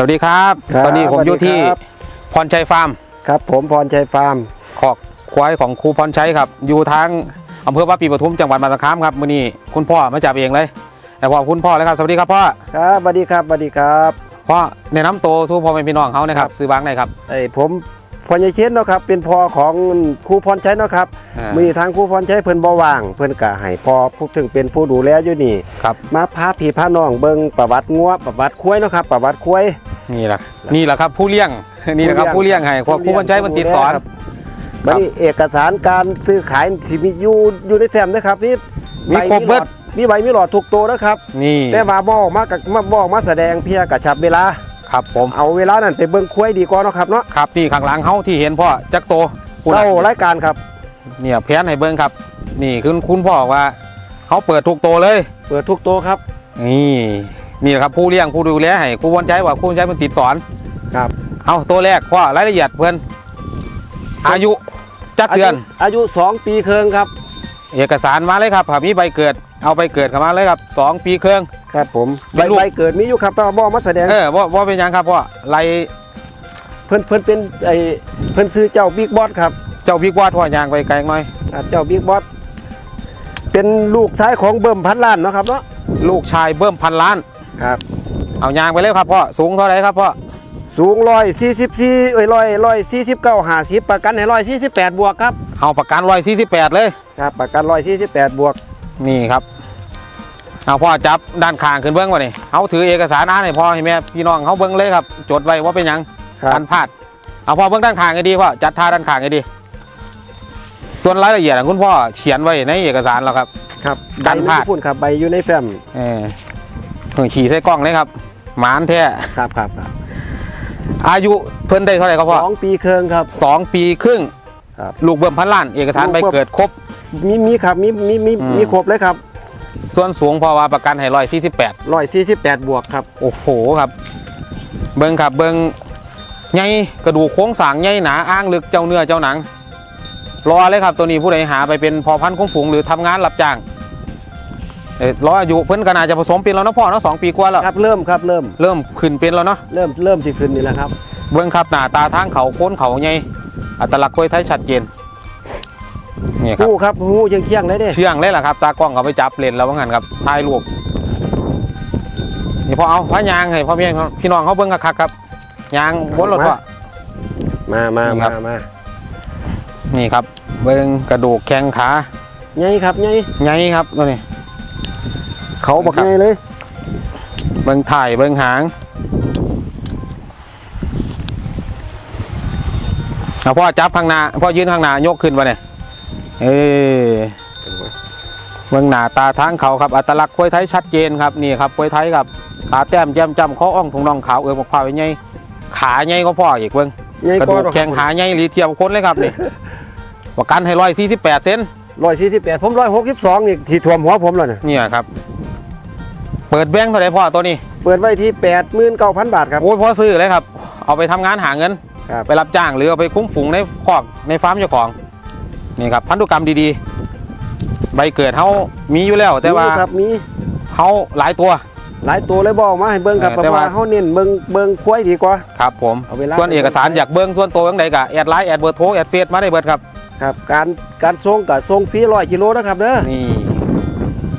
สวัสดีครับ ครับตอนนี้ผมอยู่ที่สวัสดีครับ พรชัยฟาร์มครับผมพรชัยฟาร์ม ขอกควายของครูพรชัยครับ อยู่ทางอำเภอว่าปีปทุมจังหวัดมหาสารคามครับมื้อนี้คุณพ่อมาจับเองเลยแต่พอคุณพ่อเลยครับสวัสดีครับพ่อครับสวัสดีครับสวัสดีครับ พ่อแนะนำตัวสู่พ่อแม่พี่น้องเขานะครับ ซื้อบ้างได้ครับ ไอ้ผม พรชัยเชนเนาะครับเป็นพ่อของครูพรชัยเนาะครับอ่ามือทางครูพรชัยเพิ่นบ่ว่าง เพิ่นก็ให้พ่อผู้ถึงเป็นผู้ดูแลอยู่นี่ครับมาพาพี่พาน้องเบิ่งประวัติงัวประวัติควายเนาะครับประวัติควายนี่แหละนี่แหละครับผู้เลี้ยงนี่แหละครับผู้ผู้เลี้เลี้ยยงงให้พวกครูพรชัยมันติดสอนครับบัดนี้เอกสารการซื้อขายสิมีอยู่อยู่ในแฟ้มนะครับนี่มีครบเบิดมีใบมีหลอดทุกตัวนะครับ นี่แต่ว่าบ่ออกมากับมาบ่ออกมาแสดงเพียกระชับเวลา ครับผมเอาเวลานั้นไปเบิ่งควายดีกว่าเนาะครับเนาะครับนี่ข้างหลังเขาที่เห็นพ่อจักโตคุณเล่ารายการครับเนี่ยแผนให้เบิ้งครับ นี่คือคุณพ่อว่าเขาเปิดทุกโตเลย เปิดทุกตัวครับ นี่นี่แหละครับผู้เลี้ยงผู้ดูแลให้ครูพรชัยว่าครูพรชัยมันติดสอนครับ เอาตัวแรกพ่อรายละเอียดเพื่อนอายุจักเดือนายุอายุสองปีเคิงครับ เอกสารมาเลยครับถ้ามีใบเกิดเอาใบเกิดเข้ามาเลยครับสองปีครึ่ง ครับผมเป็ใบนลูกใบเกิดมีอยู่ครับแต่ว่าบ่มาแสดงเออว่าว่าเป็นหยังครับพ่อไรเพิ่นเพิ่นเป็นไอเพิ่นซื้อเจ้าบิ๊กบอสครับเจ้าพิกวาดพ่อยางไปไกลหน่อย อ่าเจ้าบิ๊กบอสเป็นลูกชายของเบิ่มพันล้านเนาะครับเนาะลูกชายเบิ้มพันล้าน ครับ เอายางไปเลยครับพ่อสูงเท่าไหรครับพ่อสูงร้อยสี่สิบสี่เอ้ยร้อยร้อยสี่สิบเก้าห้าสิบประกันให้ร้อยสี่สิบแปดบวกครับเอาประกันร้อยสี่สิบแปดเลย ครับประกันร้อยสี่สิบแปดบวก นี่ครับ เอาพ่อจับด้านข้างขึ้นเบิ้งวะนี่เขาถือเอกสารอ่านให้พ่อให้แม่พี่น้องเขาเบิ้งเลยครับ จดไว้ว่าเป็นหยังครับ การพลาด เอาพ่อเบื้องด้านข้างให้ดีพ่อจัดท่าด้านข้างให้ดี ส่วนรายละเอียดอะคุณพ่อเขียนไว้ในเอกสารแล้วครับ ครับกันพลาด ใบพุ่นครับใบอยู่ในแฟ้มเออเพิ่งขี่ใส่กล้องเลยครับ หมานแท้ครับครับครับอายุเพิ่นได้เท่าไหร่ครับพ่อสองปีเคิงครับ สองปีครึ่งครับลูกเบิ่มพันล้าน เอกสารลูกใบเบิ่ม เกิดครบ มีมีครับมีมีมีอืม มีครบเลยครับ ส่วนสูงพอว่าประกันให้ร้อยสี่สิบแปดร้อยสี่สิบแปดบวกครับ โอ้โหครับ เบิ่งครับเบิ่งใหญ่กระดูกโค้งสร้างใหญ่หนาอ้างลึกเจ้าเนื้อเจ้าหนัง รอเลยครับตัวนี้ผู้ใดหาไปเป็นพอพันธุ์คุ้มฝูงหรือทำงานรับจ้างเอ้ยรออายุเพิ่นก็น่าจะผสมเป็นแล้วเนาะพ่อเนาะสองปีกว่าแล้วครับเริ่มครับเริ่มเริ่มขึ้นเป็นแล้วเนาะเริ่มเริ่มที่ขึ้นนี่แหละครับ เบิ่งครับหน้าตาทางเขาโค้นเขาใหญ่อัตลักษณ์กล้วยไทยชัดเจน นี่ครับหูครับหูเคียงเคียงๆเลยเด้เชื่องเลยล่ะครับ ตากล้องเขาไปจับเลนแล้วว่างั้นครับถ่ายรูปนี่พอเอาพายางให้พ่อแม่พี่น้องเขาเบิ่งคักๆครับยางบนรถพ่อ มามานี่ครัมาบ มานี่ครับ เบิ่งกระดูกแข้งขาไงครับไงใหญ่ครับตัวนี้ เขาบอกครับไงเลยเบิ่งถ่ายเบิ่งหางเอาพ่อจับข้างหน้าพ่อยืนข้างหน้ายกขึ้นมาเนี่ย เออเบิ่งหน้าตาทางเขาครับอัตลักษณ์กล้วยไทยชัดเจนครับนี่ครับกล้วยไทยครับขาแต้มแจ่มจำข้ออ่องถุงน่องขาวเออบอกพร้าวใหญ่ขาใหญ่ก็พ่ออีกเบิ่งไงกระก็ดูกแข้งขาใหญ่หรือเทียมคนเลยครับนี่ประกันให้ร้อยสี่สิบแปดเซนร้อยสี่สิบแปดผมร้อยหกสิบสองนี่ที่ท่วมหัวผมแล้วเนี่ยเนี่ยครับ เปิดแบงค์เท่าไหร่พ่อตัวนี้ เปิดไว้ที่แปดหมื่นเก้าพันบาทครับโอ้ยพ่อซื้อเลยครับ เอาไปทำงานหาเงินครับไปรับจ้างหรือเอาไปคุ้มฝูงในคอกในฟาร์มเจ้าของ นี่ครับพันธุกรรมดีๆ ใบเกิดเขามีอยู่แล้วแต่ว่ามีครับมีเขาหลายตัว หลายตัวเลยบอกมาให้เบิ้งครับเออเพแต่ราะว่าว่าเขาเน้นเบิ้งเบิ้งควายดีกว่าครับผมเอาเวลาส่วนเอกสารอยากเบิ้งส่วนตัวยังไงกะแอดไลน์แอดเบอร์โทรแอดเฟซมาได้เบิดครับครับการการส่งกับส่งฟรีร้อยกิโลนะครับเด้อนี่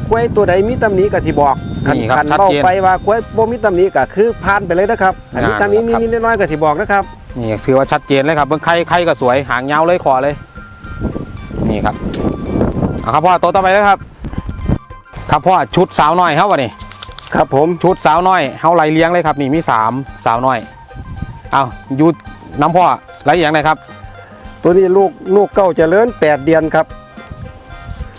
ควายตัวใดมีตำหนิก็สิบอกคันนี่ครับคันชัดเบาเจนไปว่าควายบ่มีตำหนิก็คือผ่านไปเลยนะครับอันนี้อ่าตำหนิครับนิดๆน้อยๆก็สิบอกนะครับนี่ถือว่าชัดเจนเลยครับเบิ้งไข่ไข่ก็สวยหางยาวเลยคอเลย นี่ครับเอาครับพ่อตัวต่อไปเลยครับ ครับพ่อชุดสาวน้อยครับวะนี่ครับผมชุดสาวน้อยเฮาไล่เลี้ยงเลยครับ นี่มีสามสาวน้อยเอาอยู่น้ำพ่อไล่เลี้ยงเลยครับ ตัวนี้ลูกลูกเก้าเจริญแปดเดือนครับ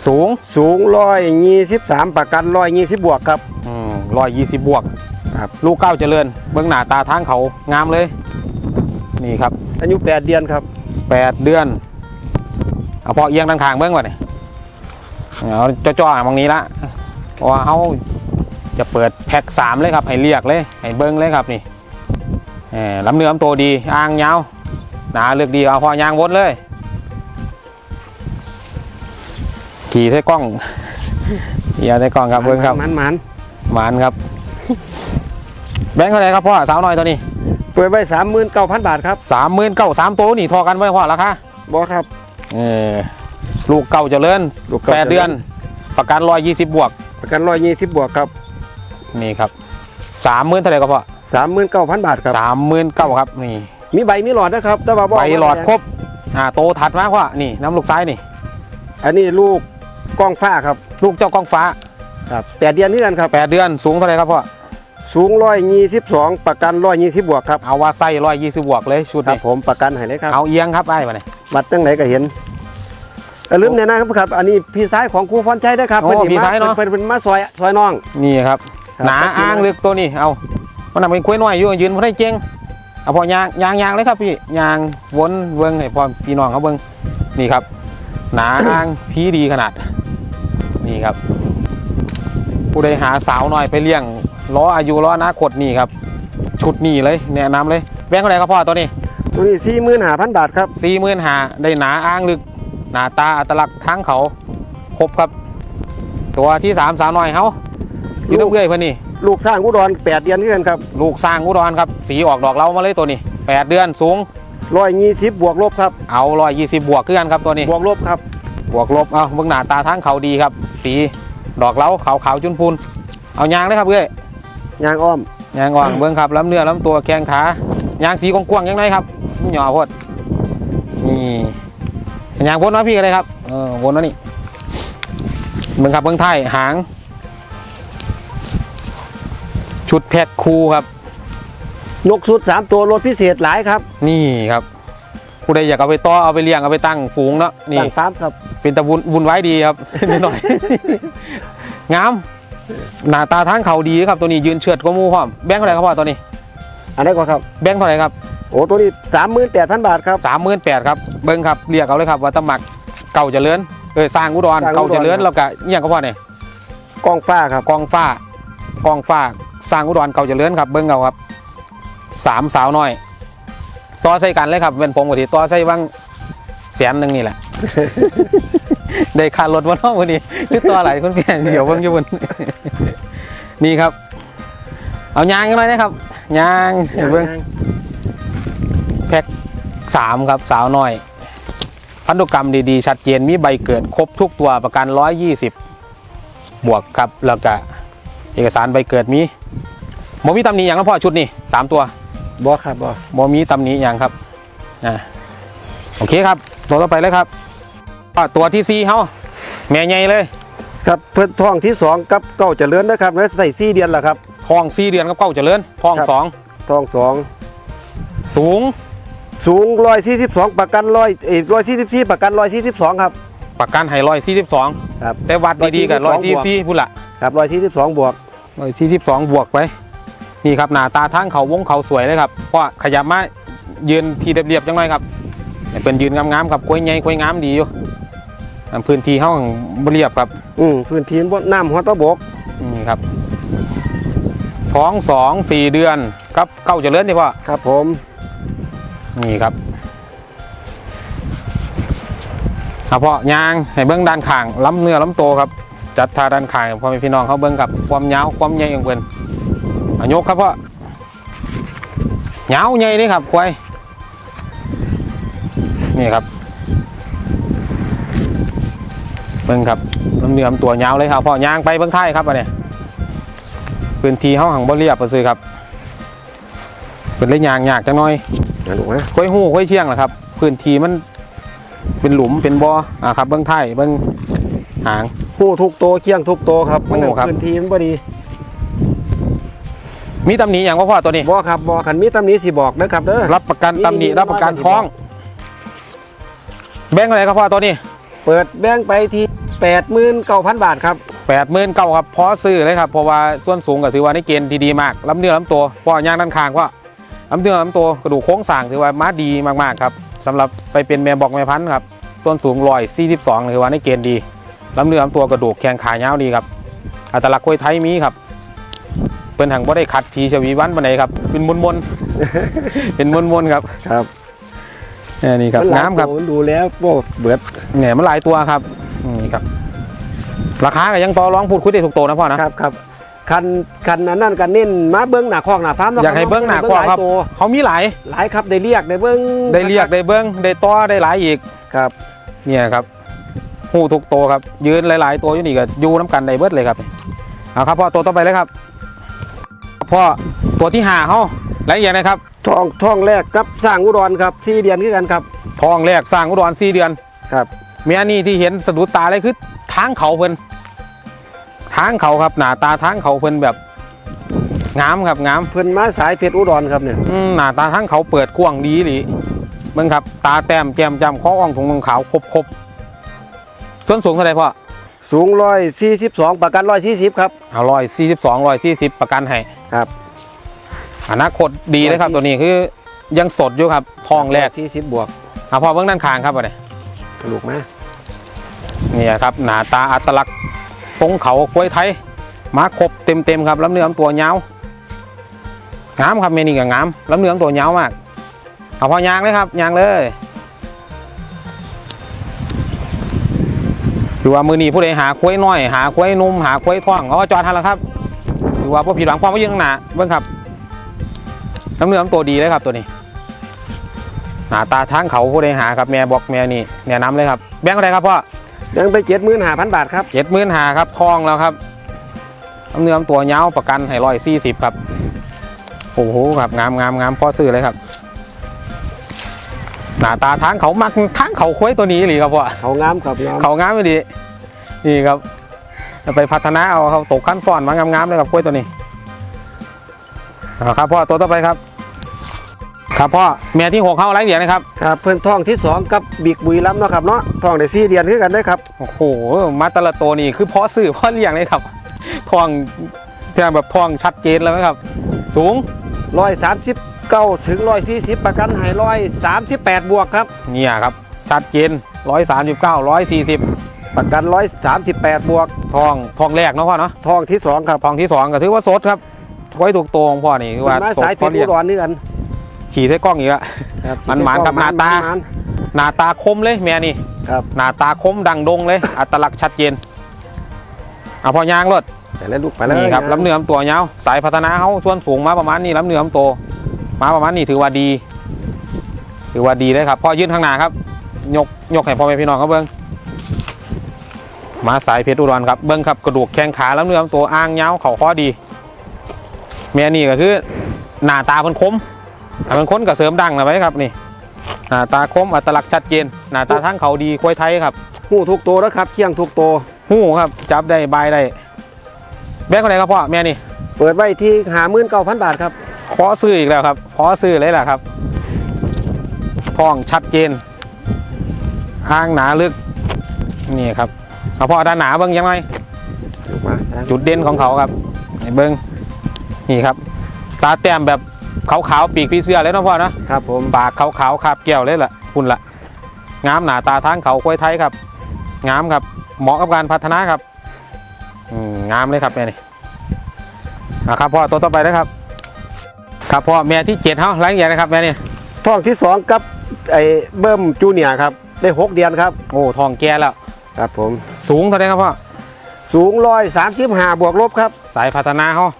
สูงสูงร้อยยี่สิบสามประกันร้อยยี่สิบบวกครับร้อยยี่สิบบวกครับลูกเก้าเจริญ เบื้องหน้าตาทางเขางามเลย นี่ครับอายุแปดเดือนครับแปดเดือน เอาพอเอียงด้านข้างเบื้องก่อนนี่เอาจ่อๆมองนี้ละเพราะว่าเขาจะเปิดแพ็กสามเลยครับให้เรียกเลยให้เบิ้งเลยครับนี่แหมลำเนื้อลำตัวดีอ่างยาวหนาเลือกดีเอาพอยางวนเลย ขี่ใส่กล้องอย่าใส่กล้องครับเบิ้งครับมันมันหวานครับ แบงค์เท่าไหร่ครับพ่อสาวน้อยตัวนี้เปิดไว้สามหมื่นเก้าพันบาทครับสามหมื่นเก้าสามตัวนี่ทอกันไว้พ่อราคาบอครับ เออลูกเก่าเจริญลูกเก่าแปดเดือน ประกันร้อยยี่สิบบวก ประกันร้อยยี่สิบบวกครับ นี่ครับสามหมื่นเท่าไหร่ครับพ่อสามหมื่นเก้าพันบาทครับสามหมื่นเก้าครับนี่ มีใบมีหลอดนะครับแต่ว่าใบหลอดครบอ่าโตถัดมาพ่อนี่น้ำลูกซ้ายนี่ อันนี้ลูกกล้องฟ้าครับ ลูกเจ้ากองฟ้าครับแปดเดือนนี่กันครับแปดเดือนสูงเท่าไหร่ครับพ่อ สูงร้อยยี่สิบสองประกันร้อยยี่สิบบวกครับเอาว่าไส้ร้อยยี่สิบบวกเลยชุดครับนี้ผมประกันให้เลยครับเอาเอียงครับไอ้มาเนี่ยบัตรตั้งไหนก็เห็นอย่าลืมเนี่ยนะครับครับ อันนี้พี่ซ้ายของครูพรชัยนะครับโอ้พิ่นสิพี่ซ้ายเนอะพิ่เป็นมาซอยซอยน้อง นี่ครับครับ หนาอ้างลึกตัวนี้เอามันนำเป็นกล้วยน้อยอยู่ยืนพอได้เจงเอาพอยางยางยางเลยครับพี่ยางวนเบิ้งให้พอพี่น้องเขาเบิ้งนี่ครับ หนาอ้างพีดีขนาด นี่ครับ ผู้ใดหาสาวน้อยไปเลี้ยง ล้ออายุล้ออนาคตนี่ครับ ชุดนี้เลยแนะนำเลยแบงค์เท่าไหร่ครับพ่อตัวนี้ ตัวนี้สี่หมื่นห้าพันบาทครับสี่หมื่นหาได้หนาอ้างลึก หนาตาอัตลักษณ์ทั้งเขาครบครับ ตัวที่สามสาวน้อยเขาอยู่น้ำเกลือยเพื่อนนี่ลูกสร้างอุดรแปดเดือนนี่กันครับ ลูกสร้างอุดรครับ สีออกดอกเรามาเลยตัวนี้8เดือนสูงร้อยยี่สิบบวกลบครับ เอาร้อยยี่สิบบวกขึ้นกันครับตัวนี้ บวกลบครับ บวกลบ เอาเบื้องหน้าตาทั้งเขาดีครับ สีดอกเล้าขาวขาวๆจุนพูน เอายางเลยครับเอ้ย ยางอ้อมยางอ่อนเบื้องครับลำเนื้อลำตัวแข้งขายางสีกว้างๆยังไงครับหย่อโพดนี่ยางวนนะพี่กันเลยครับเออวนนะนี่เบื้องครับเบื้องไทายหาง ชุดแพทคูครับยกสุดสามตัวรถพิเศษหลายครับ นี่ครับผู้ใดอยากเอาไปต่อเอาไปเลี้ยงเอาไปตั้งฝูงเนาะนี่ต่างฟาร์มครับ เป็นตะบุญบุญไว้ดีครับนิดหน่อย งาม หน้าตาทางเขาดีครับตัวนี้ยืนเชือดกว่าหมูพร้อมแบงค์เท่าไหร่ครับพ่อตัวนี้ อันนี้ก็ครับ แบงค์เท่าไหร่ครับโอ้ตัวนี้สามหมื่นแปดพันบาทครับ สามหมื่นแปดครับเบิ้งครับเรียกเอาเลยครับว่าตะหมักเก่าเจริญเออสร้างอุดรสร้างอุดร เก่าเจริญแล้วก็เอี่ยงก็พ่อเนี่ยกล้องฟ้าครับกองฟ้ากองฟ้าสร้างอุดรเก่าเจริญครับเบิ้งเอาครับสามสาวน้อย ต่อใส่กันเลยครับเป็นผมกับที่ต่อใส่ว่างแสนหนึ่งนี่แหละ ได้ค่ารถวันนอกวันนี้คือตัวอะไรคุณเพียงเดี๋ยวเบิ่งอยู่บนนี่ครับ เอายางกันหน่อยนะครับยางให้เบิ่งสามครับสาวน้อย พันธุกรรมดีๆ ชัดเจนมีใบเกิดครบทุกตัวประกัน120บวกครับแล้วก็เอกสารใบเกิดมีโมมีตำหนิอย่างแล้วพ่อชุดนี่สามตัวบอครับบอโมมีตำหนิอย่างครับอ่าโอเคครับตัวต่อไปเลยครับอ่า ตัวที่สี่เขาแม่ใหญ่เลยครับเพื่อนท้องที่สองกับเก้าเจริญนะครับแล้วใส่ซี่เดือนละครับทองสี่เดือนกับเก้าเจริญทองครับสองท้องสองสูงสูงร้อยสี่สิบสองประกันร้อยเอ้ร้อยสี่สิบสี่ประกันร้อยสี่สิบสองครับประกันให้ร้อยสี่สิบสองครับแต่วัดดีๆกับร้อยสี่สี่พูดละครับร้อยสี่สิบสองบวกร้อยสี่สิบสองบวกไปนี่ครับหน้าตาทั้งเขาวงเขาสวยเลยครับเพราะขยับมายืนทีเรียบๆจังเลยครับให้เป็นยืนงามๆครับคุยใหญ่คุยงามดีอยู่ อันพื้นที่ห้องเรียบครับอืมพื้นที่บนน้ำหัวตะบกนี่ครับท้องสองสี่เดือนกับเก้าเจริญนี่พ่อครับผมนี่ครับเอาพ่อยางให้เบิ้งด้านข้างล้ำเนื้อล้ำโตครับ จัดทาด้านข้างให้พ่อแม่พี่น้องเขาเบิ้งกับความยาวความใหญ่ของเพิ่นเอายกครับพ่อยาวใหญ่นี่ครับควายนี่ครับ เบิ้งครับล้ำเนื้อล้ำตัวยาวเลยครับพ่อยางไปเบิ้งท้ายครับอันนี้พื้นที่เขาหังบ่เรียบไปซื้อครับเป็นเลยยางยากจังน้อยนะลูกนะค่อยหู้ค่อยเชี่ยงแหละครับ พื้นที่มันเป็นหลุมเป็นบ่ออ่าครับ เบื้องท้ายเบื้องหางหูทุกโตวเคียงทุกโตวครับมันโอ้ครับ พื้นที่มันบ่ดีมีตำหนิอย่างว่าพ่อตัวนี้บอครับบอขันมีตำหนี้สิบอกนะครับเด้อรับประกันมีตำหนิมีรับประกันน้อยท้อง แบงค์อะไรครับพ่อตัวนี้ เปิดแบงค์ไปที่แปดหมื่นเก้าพันบาทครับแปดหมื่นเก้าครับพอซื้อเลยครับเพราะว่าส่วนสูงก็ถือว่าในเกณฑ์ที่ดีมากลำเนื้อลำตัวพ่อย่างด้านข้างก็ลำเนื้อลำตัวกระดูกโค้งสร้างถือว่ามาดีมากๆครับสำหรับไปเป็นแม่บอกแม่พันธุ์ครับส่วนสูงร้อยสี่สิบสองถือว่าในเกณฑ์ดีลำเนื้อลำตัวกระดูกแข้งขายาวดีครับอัตลักษณ์กล้วยไทยมีครับเป็นหังบ่ได้ขัดทีชวีวันปานใดครับเป็นมนมนๆเป็นมนมนๆครับครับ เออนี่ครับมันหลายน้ำครับตัวมันดูแล้วโอ้เบิดเนี่ยมันหลายตัวครับนี่ครับ ราคาก็ยังต่อรองพูดคุยได้ถูกโตวนะพ่อนะครับครับคันคันอันนั้นกันเน้นมาเบิ้งหน้าคอกหน้าฟาร์มนะอยากให้เบิ้งหน้าคอกครับเงหลายตัวเขามีหลายหลายครับได้เรียกได้เบิ้งได้เรียกได้เบิ้งได้ต่อได้หลายอีกครับ เนี่ยครับหูทุกตัวครับ ยืนหลาย ๆ ตัวอยู่นี่ก็อยู่น้ำกันได้เบิดเลยครับเอาครับพ่อตัวต่อไปเลยครับพ่อตัวที่ห้าเขารายละเอียดนะครับ ท้องท้องแรกกับสร้างอุดรครับสี่เดือนคือกันครับทองแรกสร้างอุดรสี่เดือนครับเมียนี่ที่เห็นสะดุดตาเลยคือทางเขาเพิ่นทางเขาครับหน้าตาทางเขาเพิ่นแบบงามครับงามเพิ่นมาสายเพชรอุดรครับเนี่ยอืมหน้าตาทางเขาเปิดกว้างดีหลีเบิ่งครับ ตาแต้มแก้มจำข้ออ่องถุงมือขาวครบครบส่วนสูงเท่าไหร่พ่อสูงร้อยสี่สิบสองประกันร้อยสี่สิบครับเอาร้อยสี่สิบสองร้อยสี่สิบประกันให้ครับ อนาคตดีเลยครับตัวนี้คือยังสดอยู่ครับทองแรกสี่สิบบวกเอาพ่อเบื้องด้านข้างครับอันนี้ลูกมาเนี่ยครับหน้าตาอัตลักษณ์ทรงเขากล้วยไทยมาครบเต็มเต็มๆครับลำเนื้อลำตัวยาวงามครับเมนี่ก็งามลำเนื้อลำตัวยาวมากเอาพอยางเลยครับยางเลยหรือว่ามือนี้ผู้ใดหาควยน้อย หาควยนุ่มหาควยท้องเขาก็จอดทันแล้วครับหรือว่าพวกผิดหวังความว่ายังหนาเบื้องครับ ลำเนื้อลำตัวดีเลยครับตัวนี้หน้าตาทางเขาผู้ใดหาครับแม่บอกแม่นี่แนะนำเลยครับแบงค์อะไรครับพ่อยังไปเจ็ดหมื่นห้าพันบาทครับเจ็ดหมื่นหาครับทองแล้วครับน้ำเนื้อตัวยาวประกันให้ร้อยสี่สิบครับโอ้โหครับงามงามงามพ่อซื้อเลยครับหน้าตาทางเขามักทางเขาคุ้ยตัวนี้หรือครับพ่อเขางามครับงามเขางามไม่ดีนี่ครับจะไปพัฒนาเอาเขาตกขั้นซ้อนมางามๆเลยครับกล้วยตัวนี้เอาครับพ่อตัวต่อไปครับ ครับพ่อแม่ที่หกเข้าไรเหรียญนะครับ ครับเพิ่นท้องที่สองกับบิกบุยล้ำเนาะครับเนาะท้องได้สี่เดือนคือกันได้อครับโอ้โหมาแตละตัวนี่คือพ่อสื่อพ่อเลี้ยงเลยครับทองจะแบบทองชัดเจนแล้วไหมครับ สูงร้อยสามสิบเก้าถึงร้อยสี่สิบประกันให้ร้อยสามสิบแปดบวกครับเนี่ยครับชัดเจนร้อยสามสิบเก้าร้อยสี่สิบประกันร้อยสามสิบแปดบวกทองทองแรกเนาะพ่อเนาะท้องที่สองครับทองที่สองก็ถือว่าสดครับไว้ถูกตัวของพ่อนี่คือว่าเพิ่นมาสดสายเพพ่อชรเลี้อุยงดรนี่กัน ขี่ใส่กล้องอีกแล้วมันหมานกับหน้าตามันหน้าตาคมเลยแม่นี่ครับหน้าตาคมดังดงเลย อัตลักษณ์ชัดเจนเอาพอยางรถไปแล้วลูกไปแล้วนี่ครับลำเนื้อลำตัวยาวสายพัฒนาเขาส่วนสูงมาประมาณนี้ลำเนื้อลำตัวมาประมาณนี้ถือว่าดี ถือว่าดีเลยครับพ่อยื่นข้างหน้าครับ ยกยกให้พ่อแม่พี่น้องเขาเบิ้งมาสายเพชรอุดรครับเบิ้งครับกระดูกแข้งขาลำเนื้อลำตัวอ้างยาวเข่าข้อดี แม่นี่ก็คือหน้าตาเพิ่นคม ถ้าเป็นคนก็เสริมดังนะไว้ครับนี่หน้าตาคมอัตลักษณ์ชัดเจนหน้าตาทั้งเขาดีกล้วยไทยครับหูทุกตัวแล้วครับเคียงทุกตัวหู้ครับจับได้บายได้แบงค์อะไรครับพ่อแม่นี่เปิดไว้ที่หาหมื่นเก้าพันบาทครับขอซื้ออีกแล้วครับขอซื้อเลยแหละครับท้องชัดเจนอ้างหนาลึกนี่ครับเอาพ่อด้านหนาเบิ้งยังไงลูกมาจุดเด่นของเขาครับให้เบิ้งนี่ครับ ตาแต้มแบบ ขาวๆปีกพีเสื้อเลยเนาะพ่อเนาะครับผมปากขาวๆคาบแก้วเลยล่ะคุณละงามหนาตาทางเขากล้วยไทยครับงามครับเหมาะกับการพัฒนาครับอืมงามเลยครับแม่นี่อะครับพ่อตัวต่อไปนะครับ ครับพ่อแม่ที่เจ็ดเฮาไล่ใหญ่นะครับแม่นี่ท้องที่สองกับไอ้เบิ้มจูเนียร์ครับได้หกเดือนครับโอ้ทองแก่แล้วครับผมสูงเท่าไหร่ครับพ่อสูงร้อยสามสิบห้าบวกลบครับ สายพัฒนาเขาครับ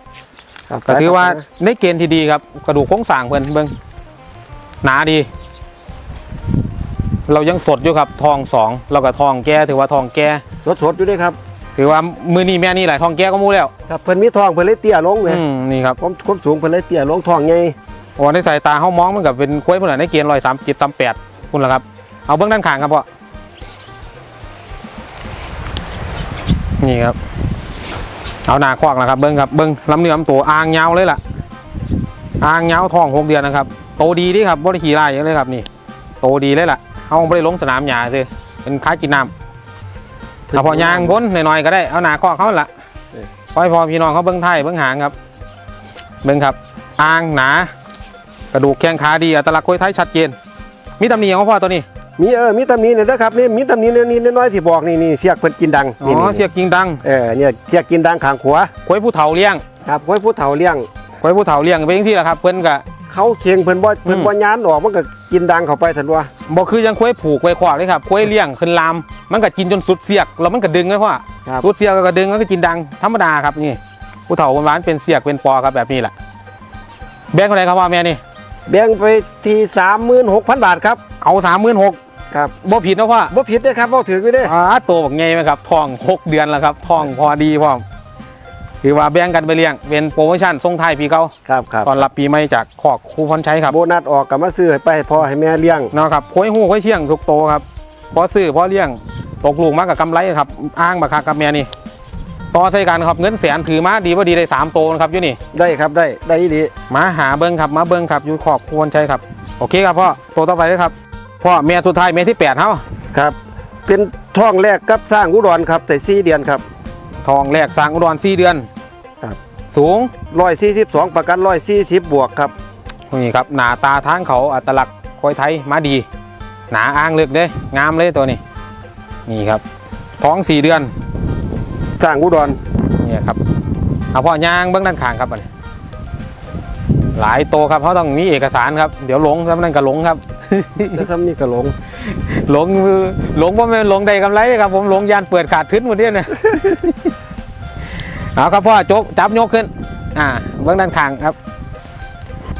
ก็ถือว่าในเกณฑ์ที่ดีครับกระดูกโครงสร้างเพิ่นเบิ่งหนาดี เรายังสดอยู่ครับทองสองเราก็ทองแก่ถือว่าทองแก่สดสดๆอยู่ด้วยครับถือว่ามือนี้แม่นี่หลายทองแก่ก็มูแล้วครับเพิ่นมีทองเพิ่นเลยเตี้ยลงเลยอืมนี่ครับผมความสูงเพิ่นเลยเตี้ยลงทองไงโอ้ในสายตาเขามองมันกับเป็นคุ้ยพุ่นละในเกณฑ์ร้อยสามจิตสามแปดพุ่นละครับ เอาเบื้องด้านข้างครับพ่อนี่ครับ เอาหนาควักนะครับเบิ้งครับเบิ้งลำเนื้อลำตัวอ่างยาวเลยล่ะอ่างยาวทองหกเดือนนะครับโตดีดีครับบริขี่ไล่ยังเลยครับนี่โตดีเลยล่ะเขาไม่ได้ลงสนามหญ้าเลยเป็นค้ากินน้ำเอาพอยางพ้นหน่อยๆก็ได้เอาหนาควักเขาละพอให้พอพี่น้องเขาเบิ้งไทยเบิ้งหางครับเบิ้งครับอ่างหนากระดูกแข้งขาดีอัตลักษณ์ควยไทยชัดเจนมีตำหนิของพ่อตัวนี้ มีเออมีตำหนี้เนี่ยนะครับนี่มีตำหนี้เนี่ยนี่น้อยๆที่บอกนี่นี่เสียกเพิ่นกินดังอ๋นี่อนี่เสียกกิ่งดังเออเนี่ยเสียกกินดังขางขวาควยผู้เฒ่าเลี้ยงครับไว้ผู้เฒ่าเลี้ยง ควยผู้เฒ่าเลี้ยงเป็นที่แหละครับเพิ่นก็เขาเคียงเพิ่นบ่เพิ่นอืมบ่ยานออกมันก็กินดังเข้าไปทันว่าบ่คือยังควยผูกควยขวากเลยครับควยเลี้ยงขึ้นลามมันก็กินจนสุดเสียกแล้วมันก็ดึงไว้พ่อครับสุดเสียกแล้วก็ดึงแล้วก็กินดังธรรมดาครับนี่ผู้เฒ่าคนหวานเป็นเสียกเป็นปอครับแบบนี้แหละแบงค์เท่าไหร่ครับพ่อแม่นี่ แบ่งไปที่36,000 บาทครับเอาสามหมื่นหก ครับบ่ผิดนะพ่อบ่ผิดเด้อครับบ่ถือไว้เด้ออ่าตัวบักไงไหมครับทองหกเดือนแล้วครับทองพอดีพ่อคือว่าแบ่งกันไปเลี้ยงเป็นโปรโมชั่นส่งท้ายปีเก่าครับครับตอนรับปีใหม่จากขอกครูพรชัยครับโบนัสออกก็มาซื้อให้ไปให้พ่อให้แม่เลี้ยงเนาะครับโค้ยหู้โค้ยเชียงทุกโตครับพอซื้อพอเลี้ยงตกลูกมากกับกำไรครับ อ้างบักคักกับแม่นี่ต่อใส่กันครับเงินแสนถือมาดีว่าดีได้สามโตนะครับอยู่นี่ได้ครับได้ได้อีหลีมาหาเบิ้งครับมาเบิ้งครับอยู่ขอบควรใช่ครับ โอเคครับพ่อตัวต่อไปเลยครับ พ่อเมียสุดท้ายเมียที่แปดเฮาครับ เป็นท้องแรกกับสร้างอุดรครับแต่4เดือนครับทองแรกสร้างอุดรสี่เดือนครับ สูง142ประกัน140บวกครับนี่ครับหน้าตาทางเขาอัตลักษณ์คอยไทยมาดี หนาอ้างเลือกเด้งามเลยตัวนี้ นี่ครับท้องสี่เดือนสร้างอุดรเนี่ยครับเอาพ่อย่างเบื้องด้านข้างครับอันนี้หลายโตครับเขาต้องมีเอกสารครับ เดี๋ยวหลงครับนั่นก็หลงครับ แต่ซ้ำนี่ก็หลงหลงหลงว่าไม่นหลงใดกำไรเลยครับ ผมหลงยานเปิดขาดขึ้นหมดเนี่ยเอาครับพ่อโจกจับยกขึ้น อ่าเบื้องด้านข้างครับ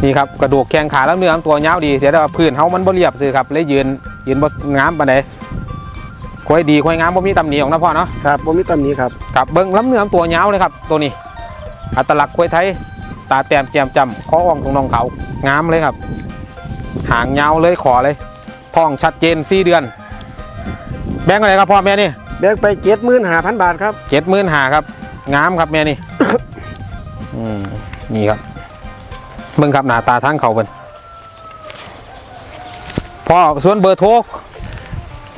นี่ครับกระดูกแข้งขาแล้วเนื้อตัวยาวดีเสียแต่ว่าพื้นเขามันบ่เรียบซื้อครับเลยยืนยืนบ่งามปานใดค่อยดีค่อยงามบ่มีตำหนิของนะพ่อเนาะครับบ่มีตำหนิครับครับเบิ้งล้ำเนื้อตัวยาวเลยครับตัวนี้อัตลักษณ์ควยไทยตาแต้มแจ่มจำคออ่องตรงนองเขางามเลยครับ หางยาวเลยขอเลยท้องชัดเจนสี่เดือน แบงค์อะไรครับพ่อแม่นี่แบ่งไป75,000บาทครับเจ็ดหมื่นหาครับงามครับแม่นี่อืมนี่ครับเบิ่งครับหน้าตาทั้งเขาเป็นพ่อส่วนเบอร์โทร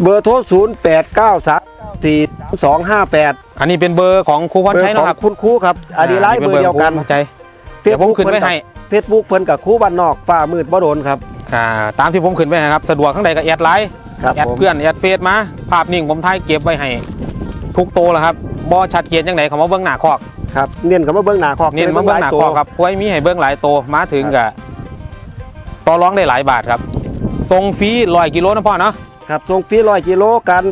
เบอร์โทร08934258อันนี้เป็นเบอร์ของครูพรเบอชัยร์ขอเนาะงครับคุณครูครับอันนี้ไลน์เบอร์เดียวกันครูพรชัยเดี๋ยวผมขึ้นไว้ให้เฟซบุ๊กเพิ่นกับครูบ้านนอกฟ้ามืดบ่โดนครับ อ่าตามที่ผมขึ้นไปนะครับ สะดวกข้างใดก็แอดไลน์ครับแอดผม เพื่อนแอดเฟซมา ภาพนิ่งผมถ่ายเก็บไว้ให้ทุกโตแล้วครับบอชัดเจนยังไงเขามาเบื้องหน้าคอก ครับเน้นกับมาเบื้องหน้าคอกเน้นมาเบื้องหน้าคอกครับควยมีให้เบื้องหลายโตมาถึงกับต่อร้องได้หลายบาทครับส่งฟรีร้อยกิโลนะพ่อเนาะ ครับส่งฟรี100กิโลการ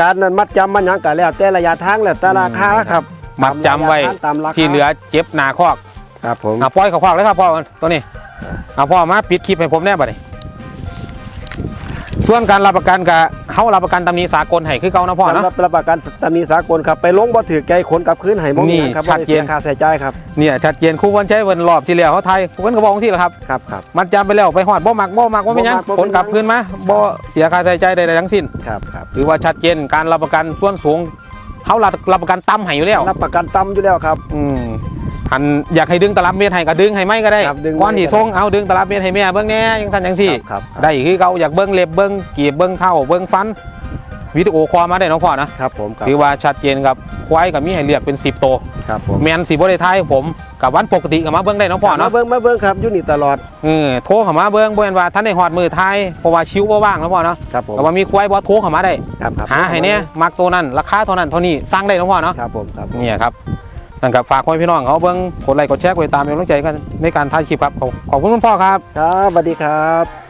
การนั้นมัดจำมันหยังก็แล้ว แต่ระยะทางแล้วแต่ราคาครับมัดจำไว้ ตามราคาที่เหลือเจ็บหน้าคอกครับผม อะปล่อยเขาคอกเลยครับพ่อตัวนี้ เอาพ่อมาปิดคลิปให้ผมแน่บัดนี้ส่วนการรับประกันกับเขารับประกันตำหนี้สากลให้คือเก่านะพ่อเนาะรับประกันตำหนิสากลครับไปลงบ่ถือใจขนกลับคืนให้บ่มีนี่หยังครับชัดเจนบ่ไสียค่าใช้จ่ายครับเนี่ยชัดเจนครู่วันใช้วันรอบที่แล้วเขาไทยเพิ่นก็บอกที่แหละครับครับครับมันจำไปแล้วไปหอดบ่มักบ่มักว่าเป็นหยังบ่มักบ่ผลกลับเป็นหยังคืนมาบ่เสียค่าใช้จ่ายใดๆทั้งสิ้นครับครับถือว่าชัดเจนการรับประกันส่วนสูงเขารับรับประกันต่ำให้อยู่แล้วรับประกันต่ำอยู่แล้วครับ อืม หันอยากให้ดึงตลับเมตรให้ก็ดึงให้ไม่ก็ได้ครับดึงก่อนที่ไม่ก็ได้ส่งเอาดึงตลับเมตรให้แม่เบิ่งแหน่จังซั่นจังซี่ครับ ได้คือเขาอยากเบิ้งเล็บเบิ้งกีบเบิ้งเท่าเบิ้งฟันวิดีโอคอลมาได้เน้องพ่อนะครับผมครับถือว่าชัดเจนครับควายกับมีให้เลือกเป็น 10 โตวครับผมแมนสีบริไทยผมกับวันปกติกับมาเบิ้งได้เน้องพ่อมาเนาะเบิ่งมาเบิ่งครับอยู่นี่ตลอดเออโทรเข้ามาเบิ้งบ่แม่นว่าท่านได้หอดมือไทยเพราะว่าชิวบ่ว่างเน้องพ่อเนาะครับผมแต่ว่ามีควายบ่โทรเข้ามาได้ ครับครับหาให้เนี่ยมักตัวนั้นราคาเท่านั้นเท่านี้สร้างได้เน้องพ่อเนาะครับผมครับเนี่ยครับ นั่นกับฝากคนพี่น้องเขาเบิ้งกดไลค์กดแชร์กดติดตามเป็นกำลังใจกันในการถ่ายคลิปครับขอบขอบคุณคุณพ่อครับ ครับสวัสดีครับ